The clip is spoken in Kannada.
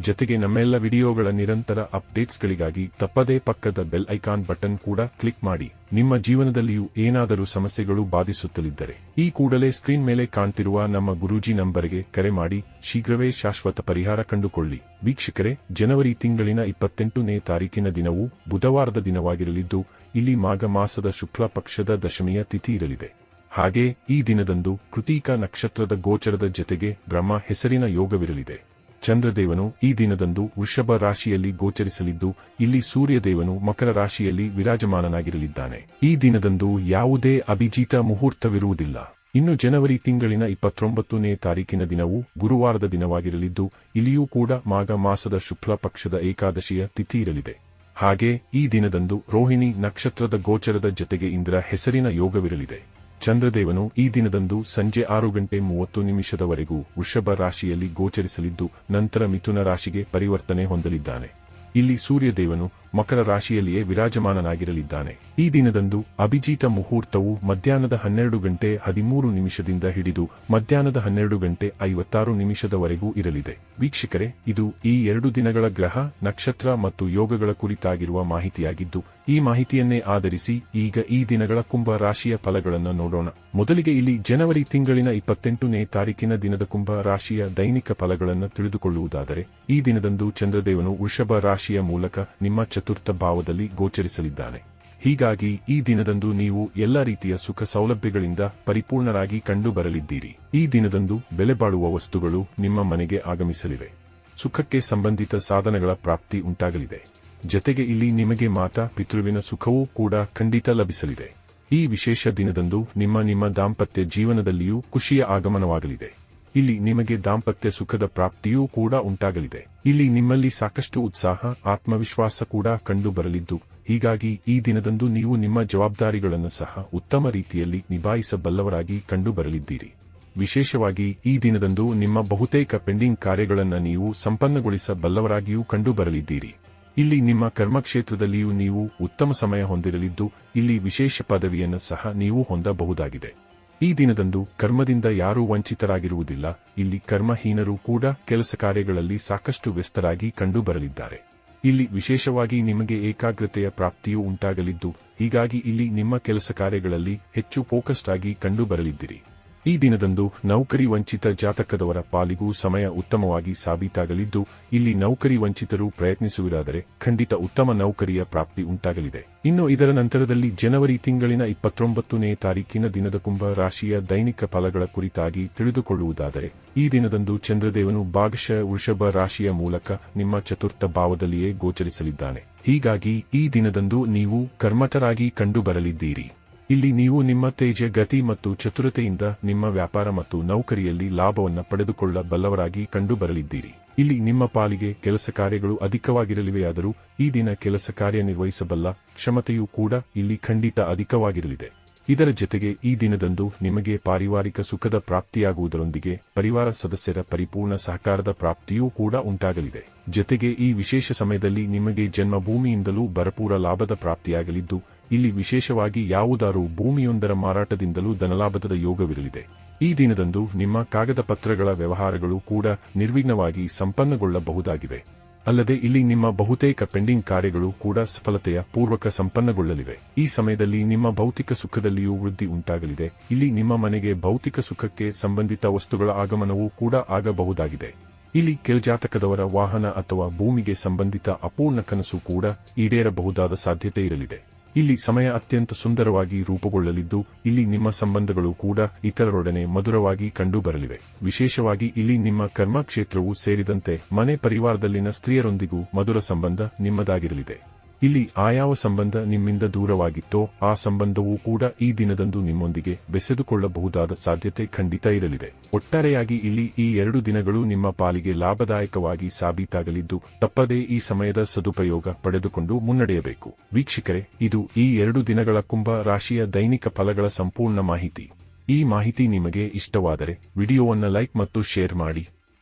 ಜತೆಗೆ ನಮ್ಮೆಲ್ಲ ವಿಡಿಯೋಗಳ ನಿರಂತರ ಅಪ್ಡೇಟ್ಸ್ಗಳಿಗಾಗಿ ತಪ್ಪದೇ ಪಕ್ಕದ ಬೆಲ್ ಐಕಾನ್ ಬಟನ್ ಕೂಡ ಕ್ಲಿಕ್ ಮಾಡಿ. ನಿಮ್ಮ ಜೀವನದಲ್ಲಿಯೂ ಏನಾದರೂ ಸಮಸ್ಯೆಗಳು ಬಾಧಿಸುತ್ತಲಿದ್ದರೆ ಈ ಕೂಡಲೇ ಸ್ಕ್ರೀನ್ ಮೇಲೆ ಕಾಣ್ತಿರುವ ನಮ್ಮ ಗುರೂಜಿ ನಂಬರ್ಗೆ ಕರೆ ಮಾಡಿ ಶೀಘ್ರವೇ ಶಾಶ್ವತ ಪರಿಹಾರ ಕಂಡುಕೊಳ್ಳಿ. ವೀಕ್ಷಕರೇ, ಜನವರಿ ತಿಂಗಳಿನ ಇಪ್ಪತ್ತೆಂಟನೇ ತಾರೀಕಿನ ದಿನವು ಬುಧವಾರದ ದಿನವಾಗಿರಲಿದ್ದು, ಇಲ್ಲಿ ಮಾಘ ಮಾಸದ ಶುಕ್ಲ ಪಕ್ಷದ ದಶಮಿಯ ತಿಥಿ ಇರಲಿದೆ. ಹಾಗೆ ಈ ದಿನದಂದು ಕೃತೀಕ ನಕ್ಷತ್ರದ ಗೋಚರದ ಜತೆಗೆ ಬ್ರಹ್ಮ ಹೆಸರಿನ ಯೋಗವಿರಲಿದೆ. ಚಂದ್ರದೇವನು ಈ ದಿನದಂದು ವೃಷಭ ರಾಶಿಯಲ್ಲಿ ಗೋಚರಿಸಲಿದ್ದು, ಇಲ್ಲಿ ಸೂರ್ಯದೇವನು ಮಕರ ರಾಶಿಯಲ್ಲಿ ವಿರಾಜಮಾನನಾಗಿರಲಿದ್ದಾನೆ. ಈ ದಿನದಂದು ಯಾವುದೇ ಅಭಿಜಿತ ಮುಹೂರ್ತವಿರುವುದಿಲ್ಲ. ಇನ್ನು ಜನವರಿ ತಿಂಗಳಿನ ಇಪ್ಪತ್ತೊಂಬತ್ತನೇ ತಾರೀಕಿನ ದಿನವು ಗುರುವಾರದ ದಿನವಾಗಿರಲಿದ್ದು, ಇಲ್ಲಿಯೂ ಕೂಡ ಮಾಘ ಮಾಸದ ಶುಕ್ಲ ಪಕ್ಷದ ಏಕಾದಶಿಯ ತಿಥಿ ಇರಲಿದೆ. ಹಾಗೆ ಈ ದಿನದಂದು ರೋಹಿಣಿ ನಕ್ಷತ್ರದ ಗೋಚರದ ಜತೆಗೆ ಇಂದ್ರ ಹೆಸರಿನ ಯೋಗವಿರಲಿದೆ. ಚಂದ್ರದೇವನು ಈ ದಿನದಂದು ಸಂಜೆ ಆರು ಗಂಟೆ ಮೂವತ್ತು ನಿಮಿಷದವರೆಗೂ ವೃಷಭ ರಾಶಿಯಲ್ಲಿ ಗೋಚರಿಸಲಿದ್ದು, ನಂತರ ಮಿಥುನ ರಾಶಿಗೆ ಪರಿವರ್ತನೆ ಹೊಂದಲಿದ್ದಾನೆ. ಇಲ್ಲಿ ಸೂರ್ಯದೇವನು ಮಕರ ರಾಶಿಯಲ್ಲಿಯೇ ವಿರಾಜಮಾನನಾಗಿರಲಿದ್ದಾನೆ. ಈ ದಿನದಂದು ಅಭಿಜಿತ ಮುಹೂರ್ತವು ಮಧ್ಯಾಹ್ನದ ಹನ್ನೆರಡು ಗಂಟೆ ಹದಿಮೂರು ನಿಮಿಷದಿಂದ ಹಿಡಿದು ಮಧ್ಯಾಹ್ನದ ಹನ್ನೆರಡು ಗಂಟೆ ಐವತ್ತಾರು ನಿಮಿಷದವರೆಗೂ ಇರಲಿದೆ. ವೀಕ್ಷಕರೇ, ಇದು ಈ ಎರಡು ದಿನಗಳ ಗ್ರಹ, ನಕ್ಷತ್ರ ಮತ್ತು ಯೋಗಗಳ ಕುರಿತಾಗಿರುವ ಮಾಹಿತಿಯಾಗಿದ್ದು, ಈ ಮಾಹಿತಿಯನ್ನೇ ಆಧರಿಸಿ ಈಗ ಈ ದಿನಗಳ ಕುಂಭ ರಾಶಿಯ ಫಲಗಳನ್ನು ನೋಡೋಣ. ಮೊದಲಿಗೆ ಇಲ್ಲಿ ಜನವರಿ ತಿಂಗಳಿನ ಇಪ್ಪತ್ತೆಂಟನೇ ತಾರೀಕಿನ ದಿನದ ಕುಂಭ ರಾಶಿಯ ದೈನಿಕ ಫಲಗಳನ್ನು ತಿಳಿದುಕೊಳ್ಳುವುದಾದರೆ, ಈ ದಿನದಂದು ಚಂದ್ರದೇವನು ವೃಷಭ ರಾಶಿಯ ಮೂಲಕ ನಿಮ್ಮ ಚತುರ್ಥ ಭಾವದಲ್ಲಿ ಗೋಚರಿಸಲಿದ್ದಾನೆ. ಹೀಗಾಗಿ ಈ ದಿನದಂದು ನೀವು ಎಲ್ಲ ರೀತಿಯ ಸುಖ ಸೌಲಭ್ಯಗಳಿಂದ ಪರಿಪೂರ್ಣರಾಗಿ ಕಂಡು ಬರಲಿದ್ದೀರಿ ಈ ದಿನದಂದು ಬೆಲೆಬಾಳುವ ವಸ್ತುಗಳು ನಿಮ್ಮ ಮನೆಗೆ ಆಗಮಿಸಲಿವೆ. ಸುಖಕ್ಕೆ ಸಂಬಂಧಿತ ಸಾಧನಗಳ ಪ್ರಾಪ್ತಿ ಉಂಟಾಗಲಿದೆ. ಜತೆಗೆ ಇಲ್ಲಿ ನಿಮಗೆ ಮಾತಾ ಪಿತೃವಿನ ಸುಖವೂ ಕೂಡ ಖಂಡಿತ ಲಭಿಸಲಿದೆ. ಈ ವಿಶೇಷ ದಿನದಂದು ನಿಮ್ಮ ನಿಮ್ಮ ದಾಂಪತ್ಯ ಜೀವನದಲ್ಲಿಯೂ ಖುಷಿಯ ಆಗಮನವಾಗಲಿದೆ. ಇಲ್ಲಿ ನಿಮಗೆ ದಾಂಪತ್ಯ ಸುಖದ ಪ್ರಾಪ್ತಿಯೂ ಕೂಡ ಉಂಟಾಗಲಿದೆ. ಇಲ್ಲಿ ನಿಮ್ಮಲ್ಲಿ ಸಾಕಷ್ಟು ಉತ್ಸಾಹ, ಆತ್ಮವಿಶ್ವಾಸ ಕೂಡ ಕಂಡು ಬರಲಿದ್ದು ಹೀಗಾಗಿ ಈ ದಿನದಂದು ನೀವು ನಿಮ್ಮ ಜವಾಬ್ದಾರಿಗಳನ್ನು ಸಹ ಉತ್ತಮ ರೀತಿಯಲ್ಲಿ ನಿಭಾಯಿಸಬಲ್ಲವರಾಗಿ ಕಂಡು ಬರಲಿದ್ದೀರಿ ವಿಶೇಷವಾಗಿ ಈ ದಿನದಂದು ನಿಮ್ಮ ಬಹುತೇಕ ಪೆಂಡಿಂಗ್ ಕಾರ್ಯಗಳನ್ನು ನೀವು ಸಂಪನ್ನಗೊಳಿಸಬಲ್ಲವರಾಗಿಯೂ ಕಂಡು ಬರಲಿದ್ದೀರಿ ಇಲ್ಲಿ ನಿಮ್ಮ ಕರ್ಮಕ್ಷೇತ್ರದಲ್ಲಿಯೂ ನೀವು ಉತ್ತಮ ಸಮಯ ಹೊಂದಿರಲಿದ್ದು, ಇಲ್ಲಿ ವಿಶೇಷ ಪದವಿಯನ್ನು ಸಹ ನೀವು ಹೊಂದಬಹುದಾಗಿದೆ. ಈ ದಿನದಂದು ಕರ್ಮದಿಂದ ಯಾರೂ ವಂಚಿತರಾಗಿರುವುದಿಲ್ಲ. ಇಲ್ಲಿ ಕರ್ಮಹೀನರು ಕೂಡ ಕೆಲಸ ಕಾರ್ಯಗಳಲ್ಲಿ ಸಾಕಷ್ಟು ವ್ಯಸ್ತರಾಗಿ ಕಂಡುಬರಲಿದ್ದಾರೆ. ಇಲ್ಲಿ ವಿಶೇಷವಾಗಿ ನಿಮಗೆ ಏಕಾಗ್ರತೆಯ ಪ್ರಾಪ್ತಿಯೂ ಉಂಟಾಗಲಿದ್ದು, ಹೀಗಾಗಿ ಇಲ್ಲಿ ನಿಮ್ಮ ಕೆಲಸ ಕಾರ್ಯಗಳಲ್ಲಿ ಹೆಚ್ಚು ಫೋಕಸ್ಡ್ ಆಗಿ ಕಂಡು ಬರಲಿದ್ದೀರಿ ಈ ದಿನದಂದು ನೌಕರಿ ವಂಚಿತ ಜಾತಕದವರ ಪಾಲಿಗೂ ಸಮಯ ಉತ್ತಮವಾಗಿ ಸಾಬೀತಾಗಲಿದ್ದು, ಇಲ್ಲಿ ನೌಕರಿ ವಂಚಿತರು ಪ್ರಯತ್ನಿಸುವುದಾದರೆ ಖಂಡಿತ ಉತ್ತಮ ನೌಕರಿಯ ಪ್ರಾಪ್ತಿ ಉಂಟಾಗಲಿದೆ. ಇನ್ನು ಇದರ ನಂತರದಲ್ಲಿ ಜನವರಿ ತಿಂಗಳಿನ ಇಪ್ಪತ್ತೊಂಬತ್ತನೇ ತಾರೀಕಿನ ದಿನದ ಕುಂಭ ರಾಶಿಯ ದೈನಿಕ ಫಲಗಳ ಕುರಿತಾಗಿ ತಿಳಿದುಕೊಳ್ಳುವುದಾದರೆ, ಈ ದಿನದಂದು ಚಂದ್ರದೇವನು ಭಾಗಶಃ ವೃಷಭ ರಾಶಿಯ ಮೂಲಕ ನಿಮ್ಮ ಚತುರ್ಥ ಭಾವದಲ್ಲಿಯೇ ಗೋಚರಿಸಲಿದ್ದಾನೆ. ಹೀಗಾಗಿ ಈ ದಿನದಂದು ನೀವು ಕರ್ಮಠರಾಗಿ ಕಂಡು ಬರಲಿದ್ದೀರಿ ಇಲ್ಲಿ ನೀವು ನಿಮ್ಮ ತೇಜ, ಗತಿ ಮತ್ತು ಚತುರತೆಯಿಂದ ನಿಮ್ಮ ವ್ಯಾಪಾರ ಮತ್ತು ನೌಕರಿಯಲ್ಲಿ ಲಾಭವನ್ನು ಪಡೆದುಕೊಳ್ಳಬಲ್ಲವರಾಗಿ ಕಂಡುಬರಲಿದ್ದೀರಿ. ಇಲ್ಲಿ ನಿಮ್ಮ ಪಾಲಿಗೆ ಕೆಲಸ ಕಾರ್ಯಗಳು ಅಧಿಕವಾಗಿರಲಿವೆಯಾದರೂ ಈ ದಿನ ಕೆಲಸ ಕಾರ್ಯನಿರ್ವಹಿಸಬಲ್ಲ ಕ್ಷಮತೆಯೂ ಕೂಡ ಇಲ್ಲಿ ಖಂಡಿತ ಅಧಿಕವಾಗಿರಲಿದೆ. ಇದರ ಜತೆಗೆ ಈ ದಿನದಂದು ನಿಮಗೆ ಪಾರಿವಾರಿಕ ಸುಖದ ಪ್ರಾಪ್ತಿಯಾಗುವುದರೊಂದಿಗೆ ಪರಿವಾರ ಸದಸ್ಯರ ಪರಿಪೂರ್ಣ ಸಹಕಾರದ ಪ್ರಾಪ್ತಿಯೂ ಕೂಡ ಉಂಟಾಗಲಿದೆ. ಜತೆಗೆ ಈ ವಿಶೇಷ ಸಮಯದಲ್ಲಿ ನಿಮಗೆ ಜನ್ಮಭೂಮಿಯಿಂದಲೂ ಭರಪೂರ ಲಾಭದ ಪ್ರಾಪ್ತಿಯಾಗಲಿದ್ದು ಇಲ್ಲಿ ವಿಶೇಷವಾಗಿ ಯಾವುದಾರೂ ಭೂಮಿಯೊಂದರ ಮಾರಾಟದಿಂದಲೂ ಧನಲಾಭದ ಯೋಗವಿರಲಿದೆ. ಈ ದಿನದಂದು ನಿಮ್ಮ ಕಾಗದ ಪತ್ರಗಳ ವ್ಯವಹಾರಗಳು ಕೂಡ ನಿರ್ವಿಘ್ನವಾಗಿ ಸಂಪನ್ನಗೊಳ್ಳಬಹುದಾಗಿವೆ. ಅಲ್ಲದೆ ಇಲ್ಲಿ ನಿಮ್ಮ ಬಹುತೇಕ ಪೆಂಡಿಂಗ್ ಕಾರ್ಯಗಳು ಕೂಡ ಸಫಲತೆಯ ಪೂರ್ವಕ ಸಂಪನ್ನಗೊಳ್ಳಲಿವೆ. ಈ ಸಮಯದಲ್ಲಿ ನಿಮ್ಮ ಭೌತಿಕ ಸುಖದಲ್ಲಿಯೂ ವೃದ್ಧಿ ಉಂಟಾಗಲಿದೆ. ಇಲ್ಲಿ ನಿಮ್ಮ ಮನೆಗೆ ಭೌತಿಕ ಸುಖಕ್ಕೆ ಸಂಬಂಧಿತ ವಸ್ತುಗಳ ಆಗಮನವೂ ಕೂಡ ಆಗಬಹುದಾಗಿದೆ. ಇಲ್ಲಿ ಕೆಲ್ಜಾತಕದವರ ವಾಹನ ಅಥವಾ ಭೂಮಿಗೆ ಸಂಬಂಧಿತ ಅಪೂರ್ಣ ಕನಸು ಕೂಡ ಈಡೇರಬಹುದಾದ ಸಾಧ್ಯತೆ ಇರಲಿದೆ. ಇಲ್ಲಿ ಸಮಯ ಅತ್ಯಂತ ಸುಂದರವಾಗಿ ರೂಪುಗೊಳ್ಳಲಿದ್ದು, ಇಲ್ಲಿ ನಿಮ್ಮ ಸಂಬಂಧಗಳು ಕೂಡ ಇತರರೊಡನೆ ಮಧುರವಾಗಿ ಕಂಡುಬರಲಿವೆ. ವಿಶೇಷವಾಗಿ ಇಲ್ಲಿ ನಿಮ್ಮ ಕರ್ಮಕ್ಷೇತ್ರವೂ ಸೇರಿದಂತೆ ಮನೆ ಪರಿವಾರದಲ್ಲಿನ ಸ್ತ್ರೀಯರೊಂದಿಗೂ ಮಧುರ ಸಂಬಂಧ ನಿಮ್ಮದಾಗಿರಲಿದೆ. ಇಲ್ಲಿ ಆಯಾವ ಸಂಬಂಧ ನಿಮ್ಮಿಂದ ದೂರವಾಗಿತ್ತೋ, ಆ ಸಂಬಂಧವೂ ಕೂಡ ಈ ದಿನದಂದು ನಿಮ್ಮೊಂದಿಗೆ ಬೆಸೆದುಕೊಳ್ಳಬಹುದಾದ ಸಾಧ್ಯತೆ ಖಂಡಿತ ಇರಲಿದೆ. ಒಟ್ಟಾರೆಯಾಗಿ ಇಲ್ಲಿ ಈ ಎರಡು ದಿನಗಳು ನಿಮ್ಮ ಪಾಲಿಗೆ ಲಾಭದಾಯಕವಾಗಿ ಸಾಬೀತಾಗಲಿದ್ದು, ತಪ್ಪದೇ ಈ ಸಮಯದ ಸದುಪಯೋಗ ಪಡೆದುಕೊಂಡು ಮುನ್ನಡೆಯಬೇಕು. ವೀಕ್ಷಕರೇ, ಇದು ಈ ಎರಡು ದಿನಗಳ ಕುಂಭ ರಾಶಿಯ ದೈನಿಕ ಫಲಗಳ ಸಂಪೂರ್ಣ ಮಾಹಿತಿ. ಈ ಮಾಹಿತಿ ನಿಮಗೆ ಇಷ್ಟವಾದರೆ, ವಿಡಿಯೋವನ್ನು ಲೈಕ್ ಮತ್ತು ಶೇರ್ ಮಾಡಿ.